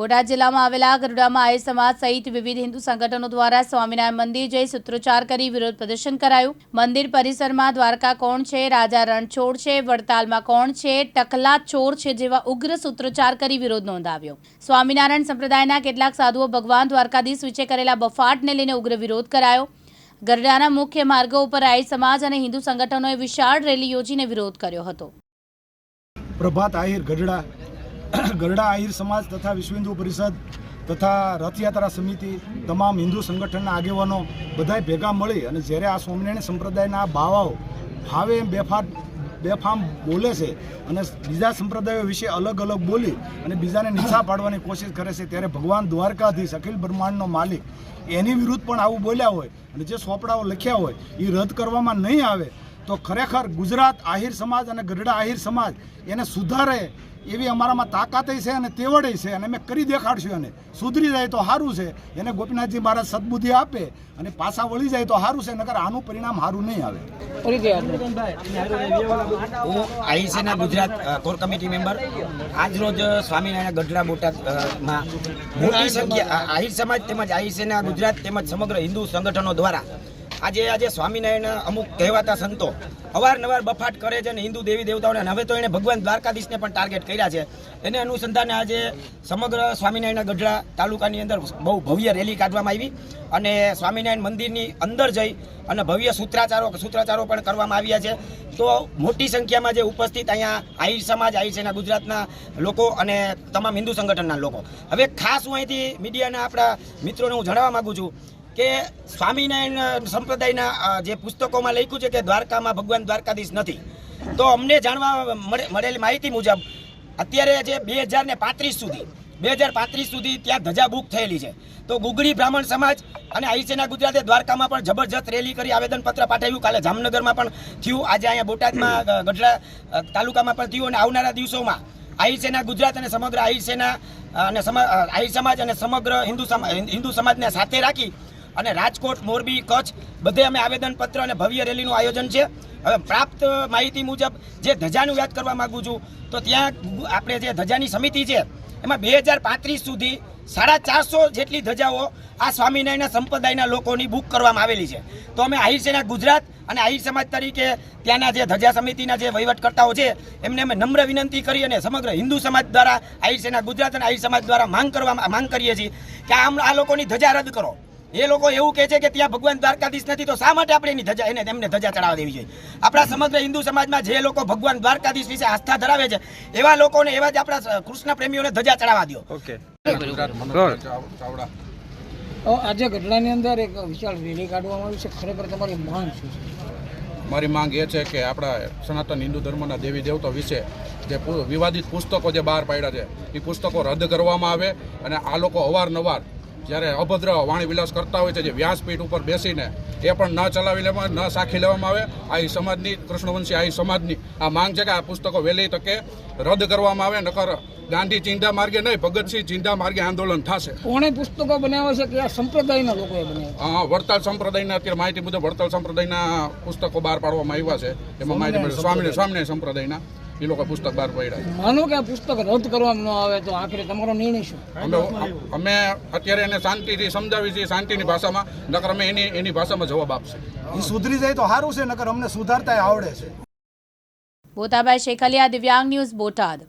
બોટાદ જિલ્લામાં આવેલા ગરુડામાં આય સમાજ સહિત વિવિધ હિન્દુ સંગઠનો દ્વારા સ્વામિનારાયણ મંદિર જઈ સૂત્રોચ્ચાર કરી વિરોધ પ્રદર્શન કરાયું. મંદિર પરિસરમાં દ્વારકા કોણ છે, રાજા રણછોડ છે, વડતાલમાં કોણ છે ટકલા ચોર છે જેવા ઉગ્ર સૂત્રોચ્ચાર કરી વિરોધ નોંધાવ્યો. સ્વામિનારાયણ સંપ્રદાયના કેટલાક સાધુઓ ભગવાન દ્વારકાધીશ વિશે કરેલા બફાટને લઈને ઉગ્ર વિરોધ કરાયો. ગરડાના મુખ્ય માર્ગો ઉપર આય સમાજ અને હિન્દુ સંગઠનોએ વિશાળ રેલી યોજીને વિરોધ કર્યો હતો. પ્રભાત આહિર ગઢડા ગઢડા આહિર સમાજ તથા વિશ્વ હિન્દુ પરિષદ તથા રથયાત્રા સમિતિ, તમામ હિન્દુ સંગઠનના આગેવાનો બધાય ભેગા મળી અને જ્યારે આ સ્વામિનારાયણ સંપ્રદાયના બાવાઓ ભાવે બેફાટ, બેફામ બોલે છે અને બીજા સંપ્રદાયો વિશે અલગ અલગ બોલી અને બીજાને નીચા પાડવાની કોશિશ કરે છે, ત્યારે ભગવાન દ્વારકાધીશ અખિલ બ્રહ્માંડનો માલિક એની વિરુદ્ધ પણ આવું બોલ્યા હોય અને જે સોપડાઓ લખ્યા હોય એ રદ કરવામાં નહીં આવે તો ખરેખર ગુજરાત આહિર સમાજ અને ગઢડા આહિર સમાજ એને સુધારે એવી અમારામાં તાકાત છે અને તેવડે છે અને અમે કરી દેખાડશું એને. સુધરી જાય તો સારું છે. એને ગોપીનાથજી મહારાજ સદબુદ્ધિ આપે અને પાછા વળી જાય તો સારું છે નકર આનું પરિણામ સારું નહીં આવે. હું આઈસીના ગુજરાત કોર કમિટી મેમ્બર. આજરોજ સ્વામિનારાયણ ગઢડા બોટાદમાં મોટી સંખ્યા આહિર સમાજ તેમજ આઈસીના ગુજરાત તેમજ સમગ્ર હિન્દુ સંગઠનો દ્વારા આજે આજે સ્વામિનારાયણ અમુક કહેવાતા સંતો અવારનવાર બફાટ કરે છે અને હિન્દુ દેવી દેવતાઓને. હવે તો એણે ભગવાન દ્વારકાધીશને પણ ટાર્ગેટ કર્યા છે. એને અનુસંધાને આજે સમગ્ર સ્વામિનારાયણ ગઢડા તાલુકાની અંદર બહુ ભવ્ય રેલી કાઢવામાં આવી અને સ્વામિનારાયણ મંદિરની અંદર જઈ અને ભવ્ય સૂત્રાચારો સૂત્રાચારો પણ કરવામાં આવ્યા છે. તો મોટી સંખ્યામાં જે ઉપસ્થિત અહીંયા આહિર સમાજ, આહિર સેના ગુજરાતના લોકો અને તમામ હિન્દુ સંગઠનના લોકો. હવે ખાસ હું અહીંથી મીડિયાના આપણા મિત્રોને હું જણાવવા માગું છું કે સ્વામિનારાયણ સંપ્રદાયના જે પુસ્તકોમાં લખ્યું છે કે દ્વારકામાં ભગવાન દ્વારકાધીશ નથી. તો અમને જાણવા મળે- મળેલી માહિતી મુજબ અત્યારે જે બે હજાર ને પાંત્રીસ સુધી બે હજાર પાંત્રીસ સુધી ત્યાં ધજા બુક થયેલી છે. તો ગુગળી બ્રાહ્મણ સમાજ અને આઈસેના ગુજરાતે દ્વારકામાં પણ જબરજસ્ત રેલી કરી આવેદનપત્ર પાઠવ્યું. કાલે જામનગરમાં પણ થયું. આજે અહીંયા બોટાદમાં ગઢડા તાલુકામાં પણ થયું. અને આવનારા દિવસોમાં આહિર ગુજરાત અને સમગ્ર આહિર સેના અને સમા અ, સમાજ અને સમગ્ર હિન્દુ હિન્દુ સમાજને સાથે રાખી અને રાજકોટ, મોરબી, કચ્છ બધે અમે આવેદનપત્ર અને ભવ્ય રેલીનું આયોજન છે. હવે પ્રાપ્ત માહિતી મુજબ જે ધજાનું યાદ કરવા માગું છું, તો ત્યાં આપણે જે ધજાની સમિતિ છે, એમાં બે હજાર પાંત્રીસ સુધી સાડા ચારસો જેટલી ધજાઓ આ સ્વામિનારાયણના સંપ્રદાયના લોકોની બુક કરવામાં આવેલી છે. તો અમે આહિર સેના ગુજરાત અને આહિર સમાજ તરીકે ત્યાંના જે ધજા સમિતિના જે વહીવટકર્તાઓ છે, એમને અમે નમ્ર વિનંતી કરી અને સમગ્ર હિન્દુ સમાજ દ્વારા આહિર સેના ગુજરાત અને આહિર સમાજ દ્વારા માંગ કરવા માંગ કરીએ છીએ કે આમ આ લોકોની ધજા રદ કરો. એ લોકો એવું કહે છે કે ત્યાં ભગવાન દ્વારકાધીશ નથી તો શા માટે આપણે એની ધજા એને એમને ધજા ચડાવવા દેવી જોઈએ? આપણા સમગ્ર હિન્દુ સમાજમાં જે લોકો ભગવાન દ્વારકાધીશ વિશે આસ્થા ધરાવે છે એવા લોકોને એવા જ આપણા કૃષ્ણ પ્રેમીઓને ધજા ચડાવવા દો આજે ઘટનાની અંદર એક વિશાળ રેલી કાઢવામાં આવી છે. ખરેખર તમારી માંગ શું છે? મારી માંગ એ છે કે આપણા સનાતન હિન્દુ ધર્મના દેવી દેવતા વિશે જે વિવાદિત પુસ્તકો જે બહાર પાડ્યા છે એ પુસ્તકો રદ કરવામાં આવે અને આ લોકો અવારનવાર જ્યારે અભદ્ર વાણી વિલાસ કરતા હોય છે જે વ્યાસપીઠ ઉપર બેસીને એ પણ ન ચલાવી લેવામાં ન સાખી લેવામાં આવે આ સમાજની કૃષ્ણવંશી આ સમાજની આ માંગ છે કે આ પુસ્તકો વહેલી તકે રદ કરવામાં આવે નકર ગાંધી ચિંતા માર્ગે નહીં ભગતસિંહ ચિંતા માર્ગે આંદોલન થશે. કોણે પુસ્તકો બનાવ્યા છે કે આ સંપ્રદાયના લોકોએ બનાવ્યા? અ, વડતાલ સંપ્રદાયના અત્યારે માહિતી મુજબ વડતાલ સંપ્રદાયના પુસ્તકો બહાર પાડવામાં આવ્યા છે. એમાં માહિતી સ્વામી સ્વામિનારાયણ સંપ્રદાયના. એ લોકો પુસ્તક બહાર પડ્યા માનો કે આ પુસ્તક રદ કરવામાં ન આવે તો આખરે તમારો નિર્ણય શું? અમે અમે અત્યારે એને શાંતિથી સમજાવી છીએ શાંતિની ભાષામાં નકર અમે એની એની ભાષામાં જવાબ આપશે. એ સુધરી જાય તો સારું છે નકર અમને સુધારતા આવડે છે. બોતાભાઈ શેખલિયા દિવ્યાંગ ન્યૂઝ બોટાદ.